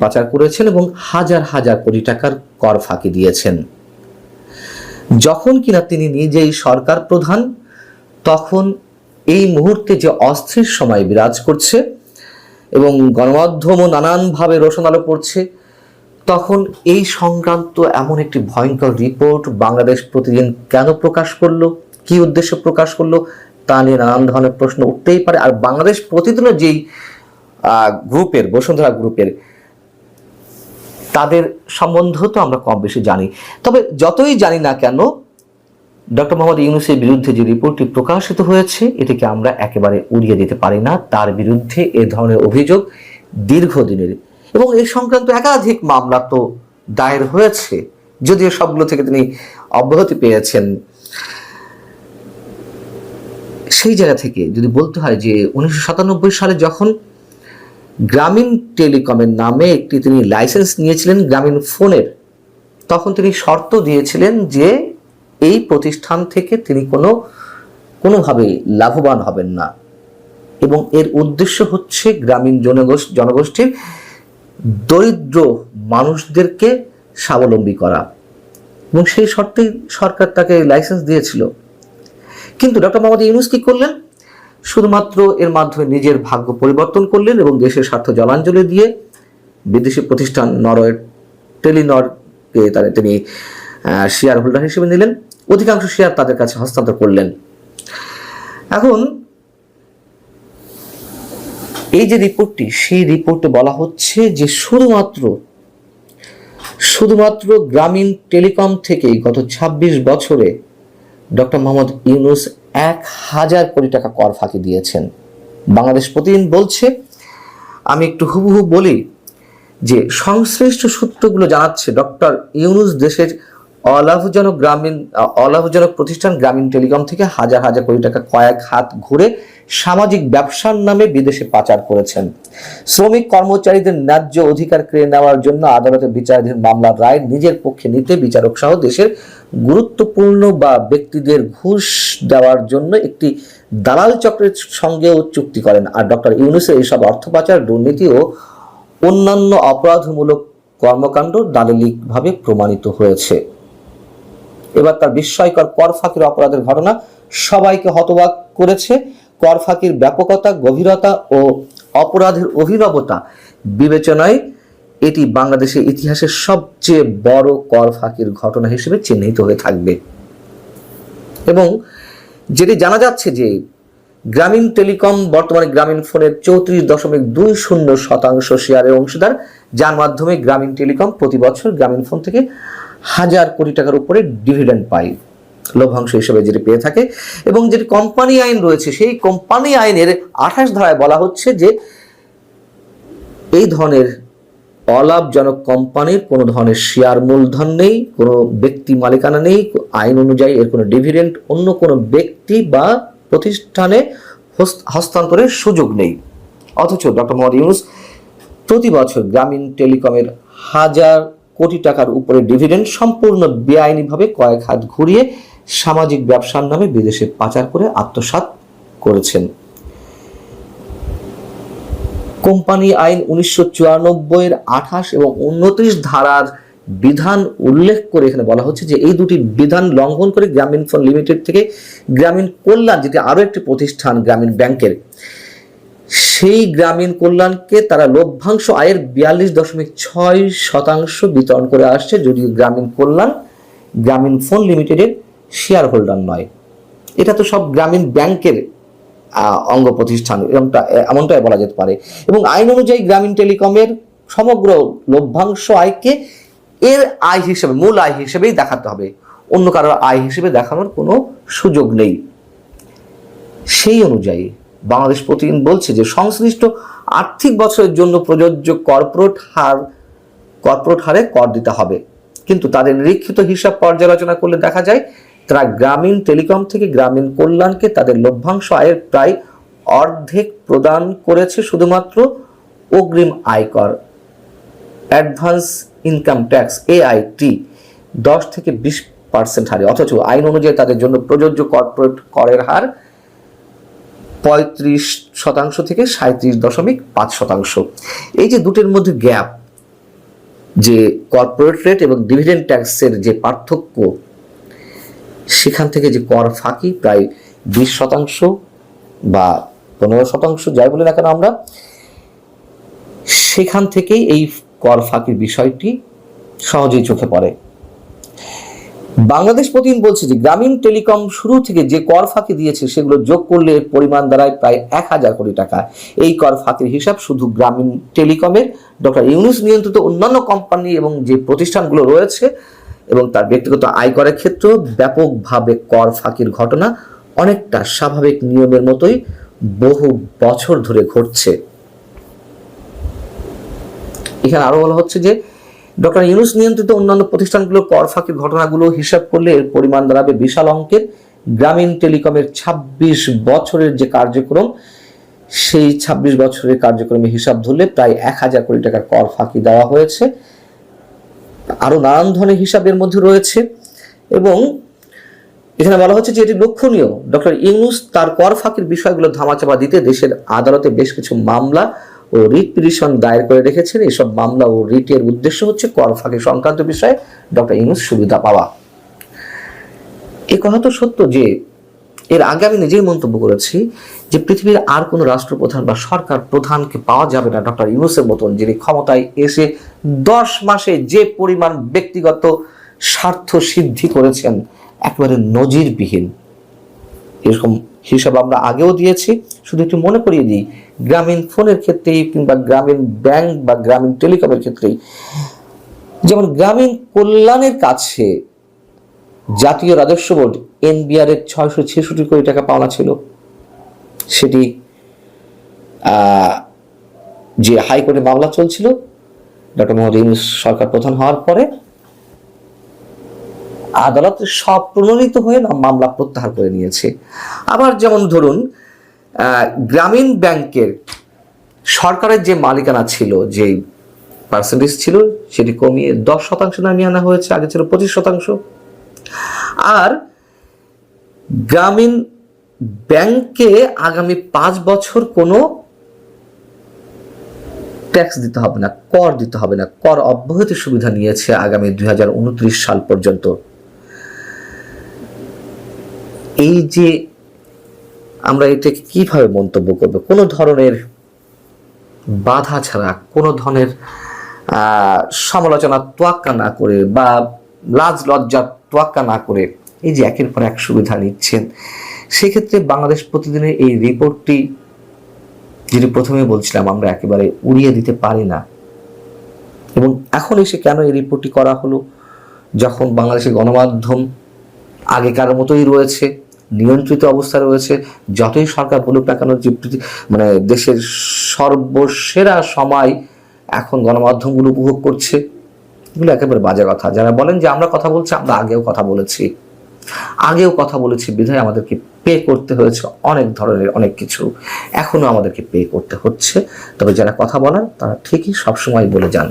পাচার করেছেন এবং হাজার হাজার কোটি টাকার কর ফাঁকি দিয়েছেন। যখন কিনা তিনি নিজেই সরকার প্রধান, তখন এই মুহূর্তে যে অস্থির সময় বিরাজ করছে এবং গণমাধ্যমও নানানভাবে রোশন আলো পড়ছে, তখন এই সংক্রান্ত এমন একটি ভয়ঙ্কর রিপোর্ট বাংলাদেশ প্রতিদিন কেন প্রকাশ করল, কি উদ্দেশ্যে প্রকাশ করল, তা নিয়ে নানান ধরনের প্রশ্ন উঠতেই পারে। আর বাংলাদেশ প্রতিদিনও যেই গ্রুপের বসুন্ধরা গ্রুপের তাদের সম্বন্ধ তো আমরা কম বেশি জানি। তবে যতই জানি না কেন, ডক্টর মোহাম্মদ ইউনুসের বিরুদ্ধে যে রিপোর্টটি প্রকাশিত হয়েছে, এটিকে আমরা একেবারে উড়িয়ে দিতে পারি না। তার বিরুদ্ধে এ ধরনের অভিযোগ দীর্ঘদিনের। এবং এই সংক্রান্ত একাধিক মামলা তো দায়ের হয়েছে। যদিও সবগুলো থেকে তিনি অব্যাহতি পেয়েছেন। সেই জায়গা থেকে যদি বলতে হয় যে, উনিশশো সাতানব্বই সালে যখন গ্রামীণ টেলিকমের নামে একটি তিনি লাইসেন্স নিয়েছিলেন গ্রামীণ ফোনের। তখন তিনি শর্ত দিয়েছিলেন যে এই প্রতিষ্ঠান থেকে তিনি কোনো, কোনোভাবে লাভবান হবেন না। এবং এর উদ্দেশ্য হচ্ছে গ্রামীণ জনগোষ্ঠী, জনগোষ্ঠীর দরিদ্র মানুষদেরকে স্বাবলম্বী করা। এবং সেই শর্তেই সরকার তাকে লাইসেন্স দিয়েছিল। কিন্তু ডক্টর মোহাম্মদ ইউনুস কি করলেন? শুধুমাত্র এর মাধ্যমে নিজের ভাগ্য পরিবর্তন করলেন এবং দেশের স্বার্থ জলাঞ্জলি দিয়ে বিদেশি প্রতিষ্ঠান নরওয়ের টেলিনরকে তারা তিনি শেয়ার হোল্ডার হিসেবে নিলেন। অধিকাংশ শেয়ার তাদের কাছে হস্তান্তর করলেন। এখন, এই যে রিপোর্টটি, সেই রিপোর্টে বলা হচ্ছে যে শুধুমাত্র শুধুমাত্র গ্রামীণ টেলিকম থেকেই গত ২৬ বছরে ডক্টর মোহাম্মদ ইউনুস এক হাজার কোটি টাকা কর ফাঁকি দিয়েছেন। বাংলাদেশ প্রতিদিন বলছে, আমি একটু হুবহু বলি যে সংশ্লিষ্ট সূত্রগুলো জানাচ্ছে ডক্টর ইউনুস দেশের অলাভজনক গ্রামীণ, অলাভজনক প্রতিষ্ঠান গ্রামীণ টেলিকম থেকে হাজার হাজার কোটি টাকা কয়েক হাত ঘুরে সামাজিক ব্যবসার নামে বিদেশে পাচার করেছেন। শ্রমিক কর্মচারীদের ন্যায্য অধিকার কেড়ে নেওয়ার জন্য আদালতে বিচারাধীন মামলার রায় নিজের পক্ষে নিতে বিচারক সহ দেশের গুরুত্বপূর্ণ বা ব্যক্তিদের ঘুষ দেওয়ার জন্য একটি দালাল চক্রের সঙ্গেও চুক্তি করেন। আর ডক্টর ইউনুসের এইসব অর্থ পাচার, দুর্নীতি ও অন্যান্য অপরাধমূলক কর্মকাণ্ড দালিলিকভাবে প্রমাণিত হয়েছে। এবার তার বিস্ময়কর কর ফাঁকির অপরাধের ঘটনা সবাইকে হতবাক করেছে। কর ফাঁকির ব্যাপকতা, গভীরতা ও অপরাধের অভিনবতা বিবেচনায় এটি বাংলাদেশের ইতিহাসের সবচেয়ে বড় কর ফাঁকির ঘটনা হিসেবে চিহ্নিত হয়ে থাকবে। এবং যেটি জানা যাচ্ছে যে গ্রামীণ টেলিকম বর্তমানে গ্রামীণ ফোনের চৌত্রিশ দশমিক দুই শূন্য শতাংশ শেয়ারের অংশীদার, যার মাধ্যমে গ্রামীণ টেলিকম প্রতি বছর গ্রামীণ ফোন থেকে হাজার কোটি টাকার উপরে ডিভিডেন্ড পায়। লভ্যাংশ হিসেবে যেটি পেয়ে থাকে এবং যেটি কোম্পানি আইন রয়েছে, সেই কোম্পানি আইনের আঠাশ ধারায় বলা হচ্ছে যে এই ধরনের অলাভজনক কোম্পানির কোনো ধরনের শেয়ার মূলধন নেই, কোনো ব্যক্তি মালিকানা নেই, আইন অনুযায়ী এর কোনো ডিভিডেন্ট অন্য কোনো ব্যক্তি বা প্রতিষ্ঠানে হস্তান্তরের সুযোগ নেই। অথচ ডক্টর মোহাম্মদ ইউনুস প্রতি বছর গ্রামীণ টেলিকমের হাজার কোটি টাকার উপরে ডিভিডেন্ড সম্পূর্ণ বেআইনিভাবে কয়েক হাত ঘুরিয়ে সামাজিক ব্যবসার নামে বিদেশে পাচার করে আত্মসাৎ করেছেন। কোম্পানি আইন উনিশশো চুরানব্বইয়ের আঠাশ এবং উনত্রিশ ধারার বিধান উল্লেখ করে এখানে বলা হচ্ছে যে এই দুটি বিধান লঙ্ঘন করে গ্রামীণ ফোন লিমিটেড থেকে গ্রামীণ কল্যাণ, যেটি আরও একটি প্রতিষ্ঠান, গ্রামীণ ব্যাংকের। সেই গ্রামীণ কল্যাণকে তারা লভ্যাংশ আয়ের বিয়াল্লিশ দশমিক ছয় শতাংশ বিতরণ করে আসছে, যদিও গ্রামীণ কল্যাণ, গ্রামীণ ফোন লিমিটেডের শেয়ার হোল্ডার নয়। এটা তো সব গ্রামীণ ব্যাংকের অঙ্গ প্রতিষ্ঠান এরকমটা এমনটাই বলা যেতে পারে। এবং আইন অনুযায়ী গ্রামীণ টেলিকমের সমগ্র লভ্যাংশ আয়কে এর আয় হিসেবে, মূল আয় হিসেবেই দেখাতে হবে। অন্য কারোর আয় হিসেবে দেখানোর কোনো সুযোগ নেই। সেই অনুযায়ী বাংলাদেশ প্রতিদিন বলছে যে সংশ্লিষ্ট আর্থিক বছরের জন্য প্রযোজ্য কর্পোরেট হার, কর্পোরেট হারে কর দিতে হবে। কিন্তু তাদের নিরীক্ষিত হিসাব পর্যালোচনা করলে দেখা যায়, তারা গ্রামীণ টেলিকম থেকে গ্রামীণ কল্যাণকে তাদের লভ্যাংশ আয়ের প্রায় অর্ধেক প্রদান করেছে শুধুমাত্র অগ্রিম আয়কর, অ্যাডভান্স ইনকাম ট্যাক্স, এআইটি, দশ থেকে বিশ পার্সেন্ট হারে। অথচ আইন অনুযায়ী তাদের জন্য প্রযোজ্য কর্পোরেট করের হার পঁয়ত্রিশ শতাংশ থেকে সাঁত্রিশ দশমিক পাঁচ শতাংশ। এই যে দুটির মধ্যে গ্যাপ, যে কর্পোরেট রেট এবং ডিভিডেন্ড ট্যাক্সের যে পার্থক্য, সেখান থেকে যে কর ফাঁকি প্রায় বিশ শতাংশ বা পনেরো শতাংশ যাই বলি না কেন আমরা, সেখান থেকেই এই কর ফাঁকির বিষয়টি সহজেই চোখে পড়ে। বাংলাদেশ প্রতিদিন বলছে যে গ্রামীণ টেলিকম শুরু থেকে যে কর ফাঁকি দিয়েছে, সেগুলো যোগ করলে পরিমাণ দাঁড়ায় প্রায় এক হাজার কোটি টাকা। এই কর ফাঁকির হিসাব শুধু গ্রামীণ টেলিকমের। ডক্টর ইউনুস নিয়ন্ত্রিত অন্যান্য কোম্পানি এবং যে প্রতিষ্ঠানগুলো রয়েছে এবং তার ব্যক্তিগত আয়করের ক্ষেত্রেও ব্যাপকভাবে কর ফাঁকির ঘটনা অনেকটা স্বাভাবিক নিয়মের মতোই বহু বছর ধরে ঘটছে। এখানে আরও বলা হচ্ছে যে ডক্টর ইউনুস নিয়ন্ত্রিত অন্যান্য প্রতিষ্ঠানগুলোর কর ফাঁকির ঘটনাগুলো হিসাব করলে এর পরিমাণ দাঁড়াবে বিশাল অঙ্কের। গ্রামীণ টেলিকমের ২৬ বছরের যে কার্যক্রম, সেই ২৬ বছরের কার্যক্রমে হিসাব ধরলে প্রায় এক হাজার কোটি টাকার কর ফাঁকি দেওয়া হয়েছে। আরও নানান ধরনের হিসাবের মধ্যে রয়েছে এবং এখানে বলা হচ্ছে যে এটি লক্ষণীয়। ডক্টর ইউনুস তার কর ফাঁকির বিষয়গুলো ধামাচাপা দিতে দেশের আদালতে বেশ কিছু মামলা ও রিট পিটিশন দায়ের করে রেখেছেন। এসব মামলা ও রিটের উদ্দেশ্য হচ্ছে কর ফাঁকি সংক্রান্ত বিষয়ে ডক্টর ইউনুস সুবিধা পাওয়া। এ কথা তো সত্য যে, এর আগে আমি নিজেই মন্তব্য করেছি যে পৃথিবীর আর কোনো রাষ্ট্রপ্রধান বা সরকার প্রধানকে পাওয়া যাবে না ডক্টর ইউনুসের মতন, যিনি ক্ষমতায় এসে দশ মাসে যে পরিমাণ ব্যক্তিগত স্বার্থ সিদ্ধি করেছেন, একেবারে নজিরবিহীন। এরকম হিসাব আমরা আগেও দিয়েছি। শুধু একটু মনে করিয়ে দিই, গ্রামীণ ফোনের ক্ষেত্রেই কিংবা গ্রামীণ ব্যাংক বা গ্রামীণ টেলিকমের ক্ষেত্রেই, যেমন গ্রামীণ কল্যাণের কাছে জাতীয় রাজস্ব বোর্ড, এনবিআর এর ছয়শো ছেষট্টি কোটি টাকা পাওনা ছিল। সেটি যে হাইকোর্টে মামলা চলছিল, ডক্টর মোহাম্মদ ইউনুস সরকার প্রধান হওয়ার পরে আদালত সব প্রণোদিত হয়ে মামলা প্রত্যাহার করে নিয়েছে। আবার যেমন ধরুন গ্রামীণ ব্যাংকের সরকারের যে মালিকানা ছিল, যে পার্সেন্টেজ ছিল, সেটি কমিয়ে দশ শতাংশ নামিয়ে আনা হয়েছে, আগে ছিল পঁচিশ শতাংশ। আর গ্রামীণ ব্যাংকে আগামী পাঁচ বছর কোনো ট্যাক্স দিতে হবে না, কর দিতে হবে না, কর অব্যাহতি সুবিধা নিয়েছে আগামী দুই হাজার উনত্রিশ সাল পর্যন্ত। এই যে আমরা এটাকে কীভাবে মন্তব্য করব? কোনো ধরনের বাধা ছাড়া, কোনো ধরনের সমালোচনা তোয়াক্কা না করে বা লাজ লজ্জা তোয়াক্কা না করে এই যে একের পর এক সুবিধা নিচ্ছেন, সেক্ষেত্রে বাংলাদেশ প্রতিদিনের এই রিপোর্টটি যেটি প্রথমে বলছিলাম আমরা একেবারে উড়িয়ে দিতে পারি না। এবং এখন এসে কেন এই রিপোর্টটি করা হলো? যখন বাংলাদেশের গণমাধ্যম আগেকার মতোই রয়েছে নিয়ন্ত্রিত অবস্থা রয়েছে, যতই সরকার বলুক না কেন, যে মানে দেশের সর্বসেরা সময় এখন গণমাধ্যমগুলো উপভোগ করছে, এগুলো একেবারে বাজে কথা। যারা বলেন যে আমরা কথা বলছি, আমরা আগেও কথা বলেছি। আগেও কথা বলেছি, বিধায় আমাদেরকে পে করতে হয়েছে অনেক ধরনের অনেক কিছু। এখনও আমাদেরকে পে করতে হচ্ছে, তবে যারা কথা বলেন, তারা ঠিকই সবসময় বলে যান।